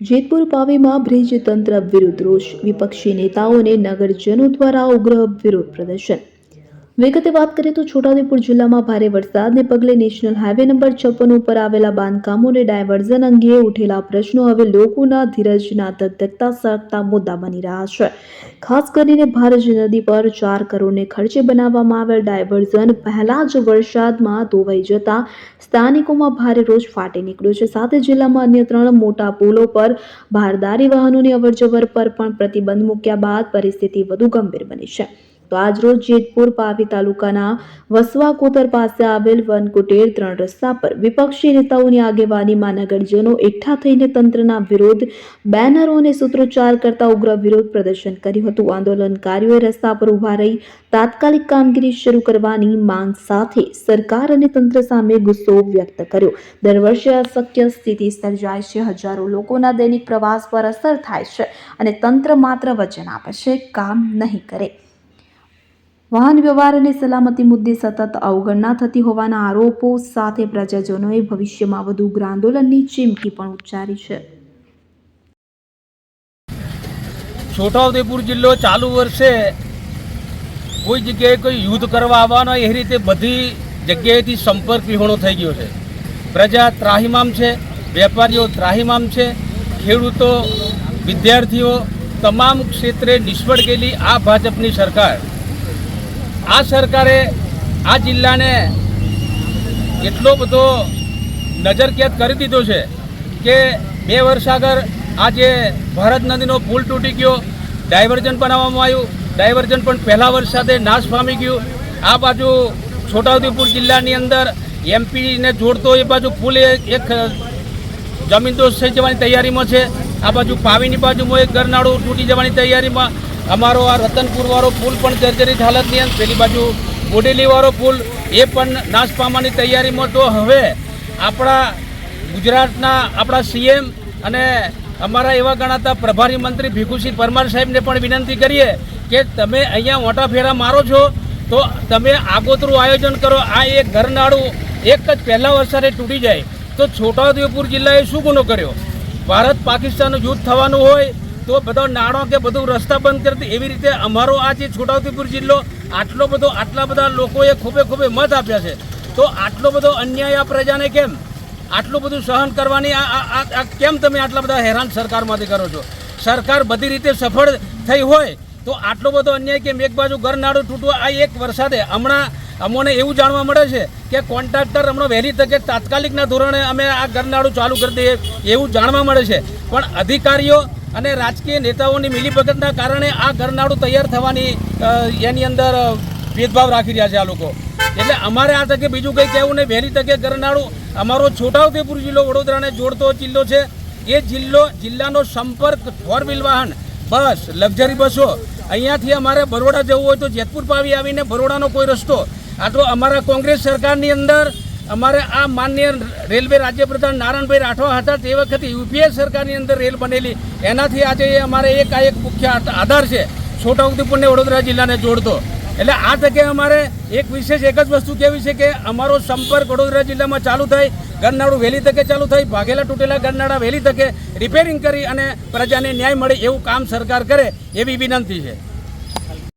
Jetpur પાવીમાં bridge તંત્ર વિરુદ્ધ રોષ. વિપક્ષી નેતાઓને નગરજનો દ્વારા ઉગ્ર વિરોધ પ્રદર્શન. વિગતે વાત કરીએ તો છોટાઉદેપુર જિલ્લામાં ભારે વરસાદને પગલે નેશનલ હાઈવે નંબર છપ્પન ઉપર આવેલા બાંધકામોને ડાયવર્ઝન અંગે ઉઠેલા પ્રશ્નો હવે લોકોના ધીરજના ધકધકતા સળગતા મુદ્દા બની રહ્યા છે. ખાસ કરીને ભારજ નદી પર ચાર કરોડને ખર્ચે બનાવવામાં આવેલ ડાયવર્ઝન પહેલા જ વરસાદમાં ધોવાઈ જતા સ્થાનિકોમાં ભારે રોજ ફાટી નીકળ્યો છે. સાથે જિલ્લામાં અન્ય ત્રણ મોટા પુલો પર ભારદારી વાહનોની અવરજવર પર પણ પ્રતિબંધ મૂક્યા બાદ પરિસ્થિતિ વધુ ગંભીર બની છે. તો આજરોજ જેતપુર પાવી તાલુકાના વસવા કોતર પાસે આવેલ વનકુટેર ત્રણ રસ્તા પર વિપક્ષી નેતાઓની આગેવાનીમાં નગરજનો એકઠા થઈને તંત્રના વિરોધ, બેનરો અને સૂત્રોચ્ચાર કરતા ઉગ્ર વિરોધ પ્રદર્શન કર્યું હતું. આંદોલનકારીઓએ રસ્તા પર ઊભા રહી તાત્કાલિક કામગીરી શરૂ કરવાની માંગ સાથે સરકાર અને તંત્ર સામે ગુસ્સો વ્યક્ત કર્યો. દર વર્ષે અશક્ય સ્થિતિ સર્જાય છે. હજારો લોકોના દૈનિક પ્રવાસ પર અસર થાય છે અને તંત્ર માત્ર વચન આપે છે, કામ નહીં કરે. વાહન વ્યવહાર અને સલામતી મુદ્દે સતત અવગણના થતી હોવાના આરોપો સાથે પ્રજાજનોએ ભવિષ્યમાં વધુ ઉગ્ર આંદોલનની ચીમકી પણ ઉચ્ચારી છે. છોટાઉદેપુર જિલ્લો ચાલુ વર્ષે કોઈ જગ્યાએ કોઈ યુદ્ધ કરવા આવવાનો એ રીતે બધી જગ્યાએથી સંપર્ક વિહોણો થઈ ગયો છે. પ્રજા ત્રાહિમામ છે, વેપારીઓ ત્રાહિમામ છે, ખેડૂતો, વિદ્યાર્થીઓ, તમામ ક્ષેત્રે નિષ્ફળ ગયેલી આ ભાજપની સરકાર આ સરકારે આ જિલ્લાને એટલો બધો નજરકેદ કરી દીધો છે કે બે વર્ષ આગળ આ જે ભારત નદીનો પુલ તૂટી ગયો ડાયવર્ઝન બનાવવામાં આવ્યું ડાયવર્ઝન પણ પહેલા વર્ષ સાથે નાશ પામી ગયું. આ બાજુ છોટાઉદેપુર જિલ્લાની અંદર એમપીને જોડતો એ બાજુ પુલ એક જમીનદોષ થઈ જવાની તૈયારીમાં છે. આ બાજુ પાવીની બાજુમાં એક ગરનાળું તૂટી જવાની તૈયારીમાં અમારો આ રતનપુરવાળો પુલ પણ જર્જરિત હાલતની અંદર પેલી બાજુ બોડેલીવાળો પુલ, એ પણ નાશ પામવાની તૈયારીમાં તો હવે આપણા ગુજરાતના આપણા સીએમ અને અમારા એવા ગણાતા પ્રભારી મંત્રી ભીખુસિંહ પરમાર સાહેબને પણ વિનંતી કરીએ કે તમે અહીંયા મોટા ફેરા મારો છો તો તમે આગોતરું આયોજન કરો. આ એક ઘરનાળું એક જ પહેલા વરસાદે તૂટી જાય. તો છોટાઉદેપુર જિલ્લાએ શું ગુનો કર્યો? ભારત પાકિસ્તાનનું યુદ્ધ થવાનું હોય તો બધો નાળો કે બધું રસ્તા બંધ કરતી એવી રીતે અમારો આ જે છોટાઉદેપુર જિલ્લો, આટલો બધો, આટલા બધા લોકોએ ખૂબે ખૂબે મત આપ્યા છે. તો આટલો બધો અન્યાય આ પ્રજાને કેમ? આટલું બધું સહન કરવાની આ કેમ તમે આટલા બધા હેરાન સરકારમાંથી કરો છો? સરકાર બધી રીતે સફળ થઈ હોય તો આટલો બધો અન્યાય કેમ? એક બાજુ ઘરનાળું તૂટવા આ એક વરસાદે હમણાં અમોને એવું જાણવા મળે છે કે કોન્ટ્રાક્ટર હમણાં વહેલી તકે તાત્કાલિકના ધોરણે અમે આ ઘરનાળું ચાલુ કરી દઈએ એવું જાણવા મળે છે. પણ અધિકારીઓ અને રાજકીય નેતાઓની મિલીભગતના કારણે આ ઘરનાળું તૈયાર થવાની એની અંદર ભેદભાવ રાખી રહ્યા છે આ લોકો. એટલે અમારે આ તકે બીજું કંઈ કહેવું નહીં. વહેલી તકે ગરનાળું અમારો છોટાઉદેપુર જિલ્લો વડોદરાને જોડતો જિલ્લો છે. એ જિલ્લો, જિલ્લાનો સંપર્ક ફોર વ્હીલ વાહન, બસ, લક્ઝરી બસો, અહીંયાથી અમારે બરોડા જવું હોય તો જેતપુર પાવી આવીને બરોડાનો કોઈ રસ્તો. આ તો અમારા કોંગ્રેસ સરકારની અંદર અમારે આ માન્ય રેલવે રાજ્યપ્રધાન નારાયણભાઈ રાઠવા હતા તે વખતે યુપીએ સરકારની અંદર રેલ બનેલી. એનાથી આજે અમારે એક આ એક મુખ્ય આધાર છે. છોટાઉદેપુરને વડોદરા જિલ્લાને જોડતો. એટલે આ તકે અમારે એક વિશેષ એક જ વસ્તુ કહેવી છે કે અમારો સંપર્ક વડોદરા જિલ્લામાં ચાલુ થાય, ગરનાળું વહેલી તકે ચાલુ થાય, ભાગેલા તૂટેલા ગરનાળા વહેલી તકે રિપેરિંગ કરી અને પ્રજાને ન્યાય મળે એવું કામ સરકાર કરે એવી વિનંતી છે.